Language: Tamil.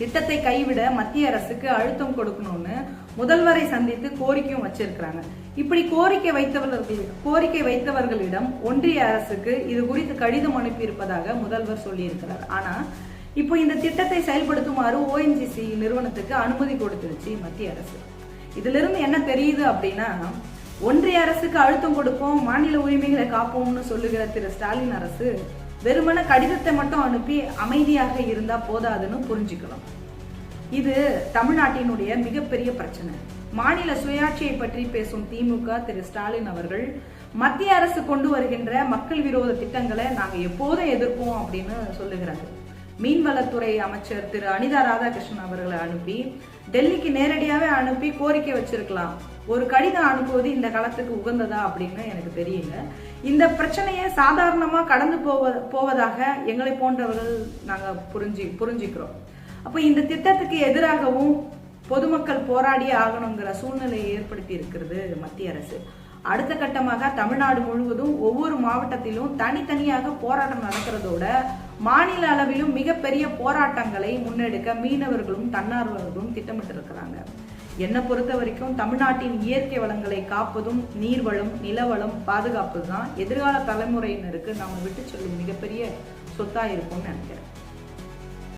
திட்டத்தை கைவிட மத்திய அரசுக்கு அழுத்தம் கொடுக்கணும்னு முதல்வரை சந்தித்து கோரிக்கையும் வச்சிருக்கிறாங்க. இப்படி கோரிக்கை வைத்தவர்கள் கோரிக்கை வைத்தவர்களிடம் ஒன்றிய அரசுக்கு இது குறித்து கடிதம் அனுப்பியிருப்பதாக முதல்வர் சொல்லியிருக்கிறார். ஆனா இப்போ இந்த திட்டத்தை செயல்படுத்துமாறு ஓஎன்ஜிசி நிறுவனத்துக்கு அனுமதி கொடுத்துருச்சு மத்திய அரசு. இதுல இருந்து என்ன தெரியுது அப்படின்னா ஒன்றிய அரசுக்கு அழுத்தம் கொடுப்போம் மாநில உரிமைகளை காப்போம்னு சொல்லுகிற திரு ஸ்டாலின் அரசு வெறுமன கடிதத்தை மட்டும் அனுப்பி அமைதியாக இருந்தா போதாதுன்னு புரிஞ்சுக்கலாம் இது தமிழ்நாட்டினுடைய மிகப்பெரிய பிரச்சனை. மாநில சுயாட்சியை பற்றி பேசும் திமுக திரு ஸ்டாலின் அவர்கள் மத்திய அரசு கொண்டு வருகின்ற மக்கள் விரோத திட்டங்களை நாங்க எப்போதும் எதிர்ப்போம் அப்படின்னு சொல்லுகிறாங்க மீன்வளத்துறை அமைச்சர் திரு அனிதா ராதாகிருஷ்ணன் அவர்களை அனுப்பி டெல்லிக்கு நேரடியாகவே அனுப்பி கோரிக்கை வச்சிருக்கலாம். ஒரு கடிதம் அனுப்புவது இந்த காலத்துக்கு உகந்ததா அப்படின்னு எனக்கு தெரியல. இந்த பிரச்சனையை சாதாரணமாக கடந்து போவ போவதாக எங்களை போன்றவர்கள் நாங்கள் புரிஞ்சு புரிஞ்சுக்கிறோம். அப்போ இந்த திட்டத்துக்கு எதிராகவும் பொதுமக்கள் போராடியே ஆகணுங்கிற சூழ்நிலையை ஏற்படுத்தி இருக்கிறது மத்திய அரசு. அடுத்த கட்டமாக தமிழ்நாடு முழுவதும் ஒவ்வொரு மாவட்டத்திலும் தனித்தனியாக போராட்டம் நடக்கிறதோட மாநில அளவிலும் மிகப்பெரிய போராட்டங்களை முன்னெடுக்க மீனவர்களும் தன்னார்வலர்களும் திட்டமிட்டிருக்கிறாங்க. என்னை பொறுத்த வரைக்கும் தமிழ்நாட்டின் இயற்கை வளங்களை காப்பதும் நீர்வளம் நிலவளம் பாதுகாப்பது தான் எதிர்கால தலைமுறையினருக்கு நாம் விட்டு செல்லும் மிகப்பெரிய சொத்தா இருக்கும்னு நினைக்கிறேன்.